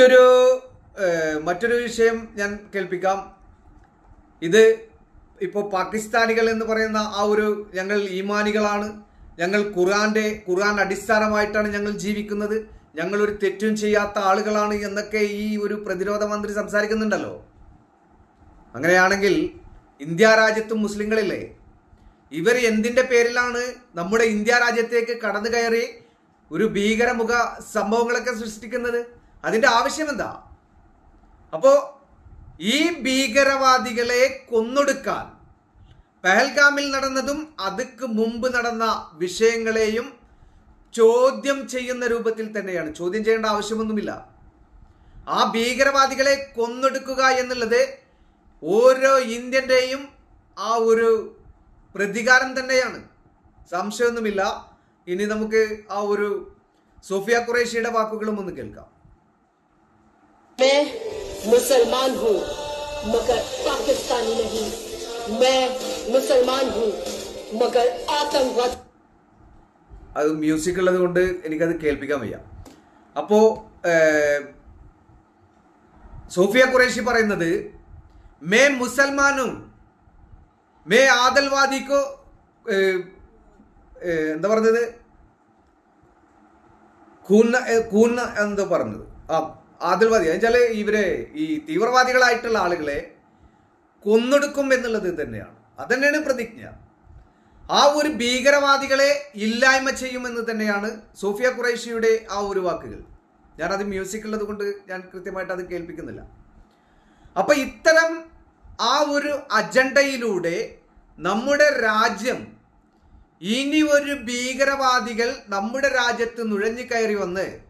മറ്റൊരു മറ്റൊരു വിഷയം ഞാൻ കേൾപ്പിക്കാം. ഇത് ഇപ്പോൾ പാകിസ്ഥാനികൾ എന്ന് പറയുന്ന ആ ഒരു ഞങ്ങൾ ഈമാനികളാണ്. ഞങ്ങൾ ഖുർആന്റെ ഖുറാൻ അടിസ്ഥാനമായിട്ടാണ് ഞങ്ങൾ ജീവിക്കുന്നത്. ഞങ്ങൾ ഒരു തെറ്റും ചെയ്യാത്ത ആളുകളാണ് എന്നൊക്കെ ഈ ഒരു പ്രതിരോധ മന്ത്രി സംസാരിക്കുന്നുണ്ടല്ലോ. അങ്ങനെയാണെങ്കിൽ ഇന്ത്യ രാജ്യത്തും മുസ്ലിങ്ങളില്ലേ? ഇവർ എന്തിന്റെ പേരിലാണ് നമ്മുടെ ഇന്ത്യ രാജ്യത്തേക്ക് കടന്നു കയറി ഒരു ഭീകരമുഖ സംഭവങ്ങളൊക്കെ സൃഷ്ടിക്കുന്നത്? അതിന്റെ ആവശ്യം എന്താ അപ്പോൾ ഈ ഭീകരവാദികളെ കൊന്നൊടുക്കാൻ പെഹൽഗാമിൽ നടന്നതും അതുക്ക് മുമ്പ് നടന്ന വിഷയങ്ങളെയും ചോദ്യം ചെയ്യുന്ന രൂപത്തിൽ തന്നെയാണ്. ചോദ്യം ചെയ്യേണ്ട ആവശ്യമൊന്നുമില്ല. ആ ഭീകരവാദികളെ കൊന്നൊടുക്കുക എന്നുള്ളത് ഓരോ ഇന്ത്യന്റെയും ആ ഒരു പ്രതികാരം തന്നെയാണ്. സംശയമൊന്നുമില്ല. ഇനി നമുക്ക് ആ ഒരു സോഫിയ ഖുറേഷിയുടെ വാക്കുകളും ഒന്ന് കേൾക്കാം. मैं मुसलमान हूँ मगर पाकिस्तानी नहीं मैं मुसलमान हूँ मगर आतंकवादी അത് മ്യൂസിക് ഉള്ളത് കൊണ്ട് എനിക്കത് കേൾപ്പിക്കാൻ വയ്യ അപ്പോ സോഫിയ ഖുറേഷി പറയുന്നത് മേ മുസൽമാനും മേ ആദൽവാദിക്കോ ഏഹ്, ഏഹ്, എന്താ പറഞ്ഞത് കൂന്ന ഏഹ്, കൂന്ന എന്തോ പറഞ്ഞത് ആ ആദൽവാദി. എന്നുവെച്ചാൽ ഇവരെ ഈ തീവ്രവാദികളായിട്ടുള്ള ആളുകളെ കൊന്നെടുക്കും എന്നുള്ളത് തന്നെയാണ്. അതന്നെയാണ് പ്രതിജ്ഞ. ആ ഒരു ഭീകരവാദികളെ ഇല്ലായ്മ ചെയ്യുമെന്ന് തന്നെയാണ് സോഫിയ ഖുറൈഷിയുടെ ആ ഒരു വാക്കുകൾ. ഞാനത് മ്യൂസിക് ഉള്ളത് കൊണ്ട് ഞാൻ കൃത്യമായിട്ട് അത് കേൾപ്പിക്കുന്നില്ല. അപ്പൊ ഇത്തരം ആ ഒരു അജണ്ടയിലൂടെ നമ്മുടെ രാജ്യം ഇനി ഒരു ഭീകരവാദികൾ നമ്മുടെ രാജ്യത്ത് നുഴഞ്ഞു കയറി വന്ന്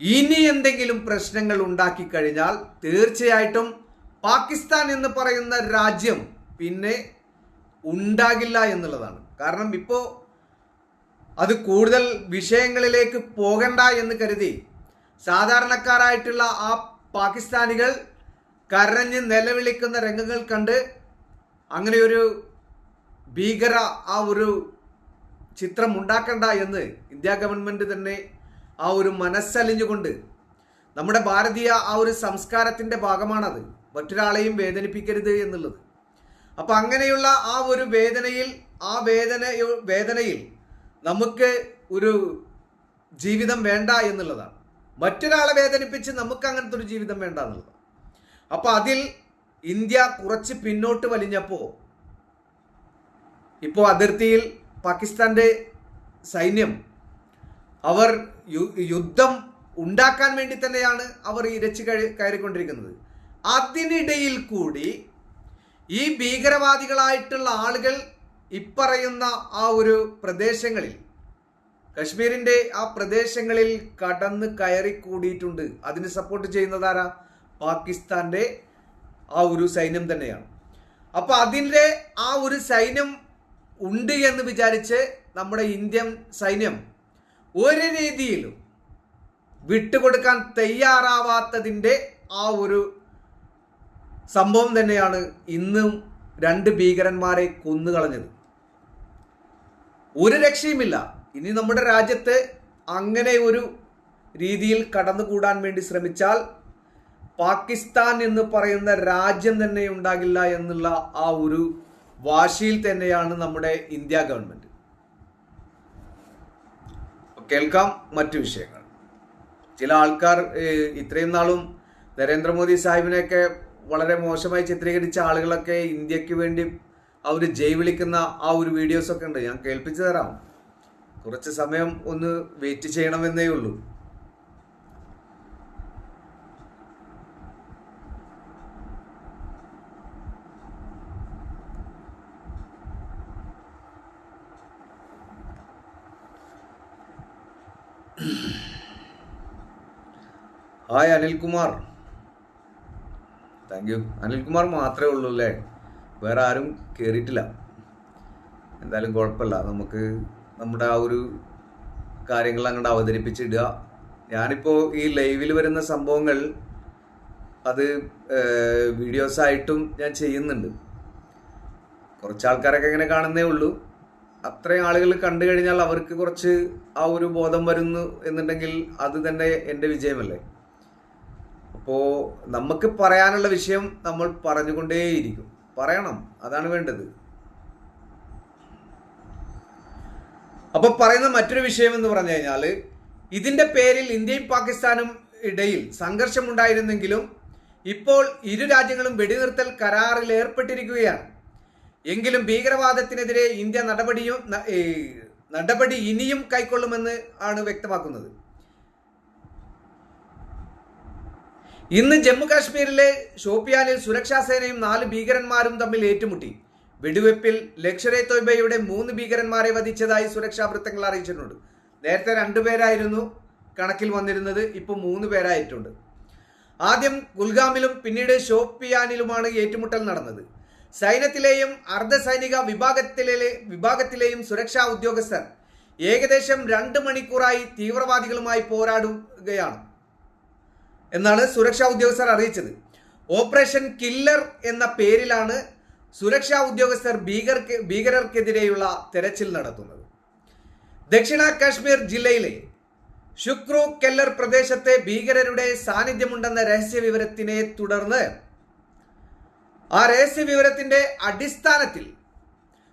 ഇനി എന്തെങ്കിലും പ്രശ്നങ്ങൾ ഉണ്ടാക്കി കഴിഞ്ഞാൽ തീർച്ചയായിട്ടും പാകിസ്ഥാൻ എന്ന് പറയുന്ന രാജ്യം പിന്നെ ഉണ്ടാകില്ല എന്നുള്ളതാണ്. കാരണം ഇപ്പോൾ അത് കൂടുതൽ വിഷയങ്ങളിലേക്ക് പോകണ്ട എന്ന് കരുതി സാധാരണക്കാരായിട്ടുള്ള ആ പാകിസ്ഥാനികൾ കരഞ്ഞ് നിലവിളിക്കുന്ന രംഗങ്ങൾ കണ്ട് അങ്ങനെയൊരു ഭീകര ആ ഒരു ചിത്രം ഉണ്ടാക്കണ്ട എന്ന് ഇന്ത്യ ഗവൺമെന്റ് തന്നെ ആ ഒരു മനസ്സലിഞ്ഞുകൊണ്ട് നമ്മുടെ ഭാരതീയ ആ ഒരു സംസ്കാരത്തിന്റെ ഭാഗമാണത്. മറ്റൊരാളെയും വേദനിപ്പിക്കരുത് എന്നുള്ളത്. അപ്പൊ അങ്ങനെയുള്ള ആ ഒരു വേദനയിൽ ആ വേദന വേദനയിൽ നമുക്ക് ഒരു ജീവിതം വേണ്ട എന്നുള്ളതാണ്. മറ്റൊരാളെ വേദനിപ്പിച്ച് നമുക്ക് അങ്ങനത്തെ ഒരു ജീവിതം വേണ്ട എന്നുള്ളതാണ് അപ്പൊ അതിൽ ഇന്ത്യ കുറച്ച് പിന്നോട്ട് വലിഞ്ഞപ്പോ ഇപ്പോൾ അതിർത്തിയിൽ പാകിസ്ഥാന്റെ സൈന്യം അവർ യുദ്ധം ഉണ്ടാക്കാൻ വേണ്ടി തന്നെയാണ് അവർ ഇരച്ചു കഴി കയറിക്കൊണ്ടിരിക്കുന്നത്. അതിനിടയിൽ കൂടി ഈ ഭീകരവാദികളായിട്ടുള്ള ആളുകൾ ഇപ്പറയുന്ന ആ ഒരു പ്രദേശങ്ങളിൽ കശ്മീരിന്റെ ആ പ്രദേശങ്ങളിൽ കടന്ന് കയറി കൂടിയിട്ടുണ്ട് അതിന് സപ്പോർട്ട് ചെയ്യുന്നതാരാ പാകിസ്ഥാന്റെ ആ ഒരു സൈന്യം തന്നെയാണ്. അപ്പോൾ അതിന്റെ ആ ഒരു സൈന്യം ഉണ്ട് എന്ന് വിചാരിച്ച് നമ്മുടെ ഇന്ത്യൻ സൈന്യം ഒരു രീതിയിലും വിട്ടുകൊടുക്കാൻ തയ്യാറാവാത്തതിന്റെ ആ ഒരു സംഭവം തന്നെയാണ് ഇന്നും രണ്ട് ഭീകരന്മാരെ കൊന്നുകളഞ്ഞത്. ഒരു രക്ഷയുമില്ല. ഇനി നമ്മുടെ രാജ്യത്ത് അങ്ങനെ ഒരു രീതിയിൽ കടന്നുകൂടാൻ വേണ്ടി ശ്രമിച്ചാൽ പാകിസ്ഥാൻ എന്ന് പറയുന്ന രാജ്യം തന്നെ ഉണ്ടാകില്ല എന്നുള്ള ആ ഒരു വാശിയിൽ തന്നെയാണ് നമ്മുടെ ഇന്ത്യ ഗവൺമെന്റ്. കേൾക്കാം മറ്റു വിഷയങ്ങൾ. ചില ആൾക്കാർ ഇത്രയും നാളും നരേന്ദ്രമോദി സാഹിബിനെയൊക്കെ വളരെ മോശമായി ചിത്രീകരിച്ച ആളുകളൊക്കെ ഇന്ത്യയ്ക്ക് വേണ്ടി അവർ ജയ് വിളിക്കുന്ന ആ ഒരു വീഡിയോസ് ഒക്കെ ഉണ്ട്. ഞാൻ കേൾപ്പിച്ചു തരാം. കുറച്ച് സമയം ഒന്ന് വെയിറ്റ് ചെയ്യണമെന്നേ ഉള്ളൂ. Hi Anilkumar thank you Anilkumar മാത്രമേ ഉള്ളൂ അല്ലേ? വേറെ ആരും കയറിയിട്ടില്ല എന്തായാലും കുഴപ്പമില്ല. നമുക്ക് നമ്മുടെ ആ ഒരു കാര്യങ്ങൾ അങ്ങോട്ട് അവതരിപ്പിച്ചിടുക. ഞാനിപ്പോൾ ഈ ലൈവിൽ വരുന്ന സംഭവങ്ങൾ അത് വീഡിയോസ് ആയിട്ടും ഞാൻ ചെയ്യുന്നുണ്ട്. കുറച്ച് ആൾക്കാരൊക്കെ ഇങ്ങനെ കാണുന്നേ ഉള്ളൂ. അത്രയും ആളുകൾ കണ്ടു കഴിഞ്ഞാൽ അവർക്ക് കുറച്ച് ആ ഒരു ബോധം വരുന്നു എന്നുണ്ടെങ്കിൽ അത് തന്നെ എന്റെ വിജയമല്ലേ? അപ്പോൾ നമുക്ക് പറയാനുള്ള വിഷയം നമ്മൾ പറഞ്ഞുകൊണ്ടേയിരിക്കും. പറയണം. അതാണ് വേണ്ടത്. അപ്പൊ പറയുന്ന മറ്റൊരു വിഷയം എന്ന് പറഞ്ഞു കഴിഞ്ഞാൽ ഇതിന്റെ പേരിൽ ഇന്ത്യയും പാകിസ്ഥാനും ഇടയിൽ സംഘർഷമുണ്ടായിരുന്നെങ്കിലും ഇപ്പോൾ ഇരു രാജ്യങ്ങളും വെടിനിർത്തൽ കരാറിൽ ഏർപ്പെട്ടിരിക്കുകയാണ്. എങ്കിലും ഭീകരവാദത്തിനെതിരെ ഇന്ത്യ നടപടിയും നടപടി ഇനിയും കൈക്കൊള്ളുമെന്ന് ആണ് വ്യക്തമാക്കുന്നത്. ഇന്ന് ജമ്മു കാശ്മീരിലെ ഷോപ്പിയാനിൽ സുരക്ഷാ സേനയും നാല് ഭീകരന്മാരും തമ്മിൽ ഏറ്റുമുട്ടി. വെടിവെപ്പിൽ ലക്ഷറെ തൊയ്ബയുടെ മൂന്ന് ഭീകരന്മാരെ വധിച്ചതായി സുരക്ഷാ വൃത്തങ്ങൾ അറിയിച്ചിട്ടുണ്ട്. നേരത്തെ രണ്ടുപേരായിരുന്നു കണക്കിൽ വന്നിരുന്നത് ഇപ്പോൾ മൂന്ന് പേരായിട്ടുണ്ട്. ആദ്യം കുൽഗാമിലും പിന്നീട് ഷോപ്പിയാനിലുമാണ് ഏറ്റുമുട്ടൽ നടന്നത്. സൈന്യത്തിലെയും അർദ്ധസൈനിക വിഭാഗത്തിലെ വിഭാഗത്തിലെയും സുരക്ഷാ ഉദ്യോഗസ്ഥർ ഏകദേശം രണ്ട് മണിക്കൂറായി തീവ്രവാദികളുമായി പോരാടുകയാണ്. എന്നാണ് സുരക്ഷാ ഉദ്യോഗസ്ഥർ അറിയിച്ചത്. ഓപ്പറേഷൻ കില്ലർ എന്ന പേരിലാണ് സുരക്ഷാ ഉദ്യോഗസ്ഥർ ഭീകർ ഭീകരർക്കെതിരെയുള്ള തെരച്ചിൽ നടത്തുന്നത്. ദക്ഷിണ കാശ്മീർ ജില്ലയിലെ ഷുക്രു കെല്ലർ പ്രദേശത്തെ ഭീകരരുടെ സാന്നിധ്യമുണ്ടെന്ന രഹസ്യ വിവരത്തിനെ തുടർന്ന് ആ രഹസ്യ വിവരത്തിന്റെ അടിസ്ഥാനത്തിൽ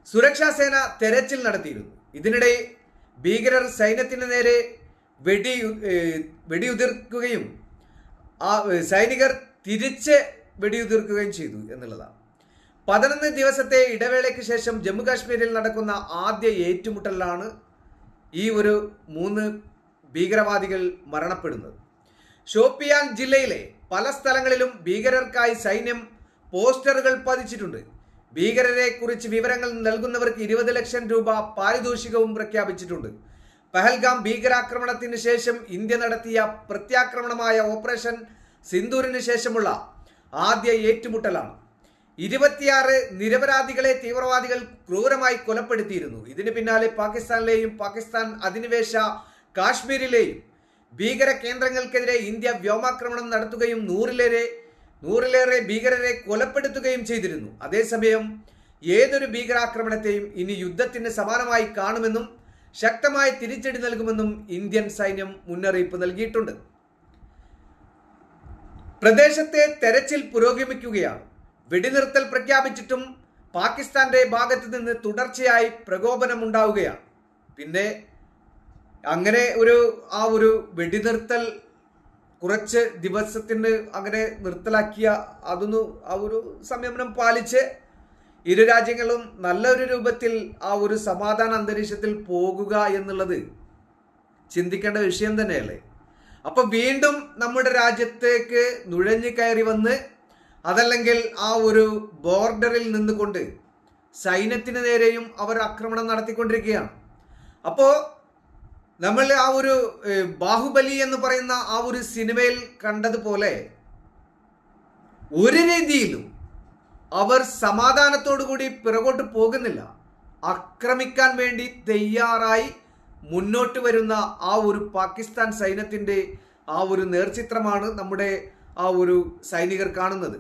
സുരക്ഷാ സേന തെരച്ചിൽ നടത്തിയിരുന്നു. ഇതിനിടെ ഭീകരർ സൈന്യത്തിന് നേരെ വെടി വെടിയുതിർക്കുകയും ആ സൈനികർ തിരിച്ച് വെടിയുതിർക്കുകയും ചെയ്തു എന്നുള്ളതാണ്. പതിനൊന്ന് ദിവസത്തെ ഇടവേളയ്ക്ക് ശേഷം ജമ്മു കാശ്മീരിൽ നടക്കുന്ന ആദ്യ ഏറ്റുമുട്ടലിലാണ് ഈ ഒരു മൂന്ന് ഭീകരവാദികൾ മരണപ്പെടുന്നത്. ഷോപ്പിയാൻ ജില്ലയിലെ പല സ്ഥലങ്ങളിലും ഭീകരർക്കായി സൈന്യം പോസ്റ്ററുകൾ പതിച്ചിട്ടുണ്ട്. ഭീകരരെ കുറിച്ച് വിവരങ്ങൾ നൽകുന്നവർക്ക് ഇരുപത് ലക്ഷം രൂപ പാരിതോഷികവും പ്രഖ്യാപിച്ചിട്ടുണ്ട്. പഹൽഗാം ഭീകരാക്രമണത്തിന് ശേഷം ഇന്ത്യ നടത്തിയ പ്രത്യാക്രമണമായ ഓപ്പറേഷൻ സിന്ദൂരിന് ശേഷമുള്ള ആദ്യ ഏറ്റുമുട്ടലാണ്. ഇരുപത്തിയാറ് നിരപരാധികളെ തീവ്രവാദികൾ ക്രൂരമായി കൊലപ്പെടുത്തിയിരുന്നു. ഇതിന് പിന്നാലെ പാകിസ്ഥാനിലെയും പാകിസ്ഥാൻ അധിനിവേശ കാശ്മീരിലെയും ഭീകര കേന്ദ്രങ്ങൾക്കെതിരെ ഇന്ത്യ വ്യോമാക്രമണം നടത്തുകയും നൂറിലേറെ നൂറിലേറെ ഭീകരരെ കൊലപ്പെടുത്തുകയും ചെയ്തിരുന്നു. അതേസമയം ഏതൊരു ഭീകരാക്രമണത്തെയും ഇനി യുദ്ധത്തിന് സമാനമായി കാണുമെന്നും ശക്തമായ തിരിച്ചടി നൽകുമെന്നും ഇന്ത്യൻ സൈന്യം മുന്നറിയിപ്പ് നൽകിയിട്ടുണ്ട്. പ്രദേശത്തെ തെരച്ചിൽ പുരോഗമിക്കുകയാണ്. വെടിനിർത്തൽ പ്രഖ്യാപിച്ചിട്ടും പാകിസ്ഥാന്റെ ഭാഗത്ത് നിന്ന് തുടർച്ചയായി പ്രകോപനമുണ്ടാവുകയാണ്. പിന്നെ അങ്ങനെ ഒരു ആ ഒരു വെടിനിർത്തൽ കുറച്ച് ദിവസത്തിന് അങ്ങനെ നിർത്തലാക്കിയ അതൊന്ന് ആ ഒരു സംയമനം പാലിച്ച് ഇരു രാജ്യങ്ങളും നല്ലൊരു രൂപത്തിൽ ആ ഒരു സമാധാന അന്തരീക്ഷത്തിൽ പോകുക എന്നുള്ളത് ചിന്തിക്കേണ്ട വിഷയം തന്നെയല്ലേ? അപ്പൊ വീണ്ടും നമ്മുടെ രാജ്യത്തേക്ക് നുഴഞ്ഞു കയറി വന്ന് അതല്ലെങ്കിൽ ആ ഒരു ബോർഡറിൽ നിന്നുകൊണ്ട് സൈന്യത്തിന് നേരെയും അവർ ആക്രമണം നടത്തിക്കൊണ്ടിരിക്കുകയാണ്. അപ്പോൾ നമ്മൾ ആ ഒരു ബാഹുബലി എന്ന് പറയുന്ന ആ ഒരു സിനിമയിൽ കണ്ടതുപോലെ ഒരു രീതിയിലും അവർ സമാധാനത്തോടു കൂടി പിറകോട്ട് പോകുന്നില്ല. ആക്രമിക്കാൻ വേണ്ടി തയ്യാറായി മുന്നോട്ട് വരുന്ന ആ ഒരു പാകിസ്ഥാൻ സൈന്യത്തിന്റെ ആ ഒരു നേർചിത്രമാണ് നമ്മുടെ ആ ഒരു സൈനികർ കാണുന്നത്.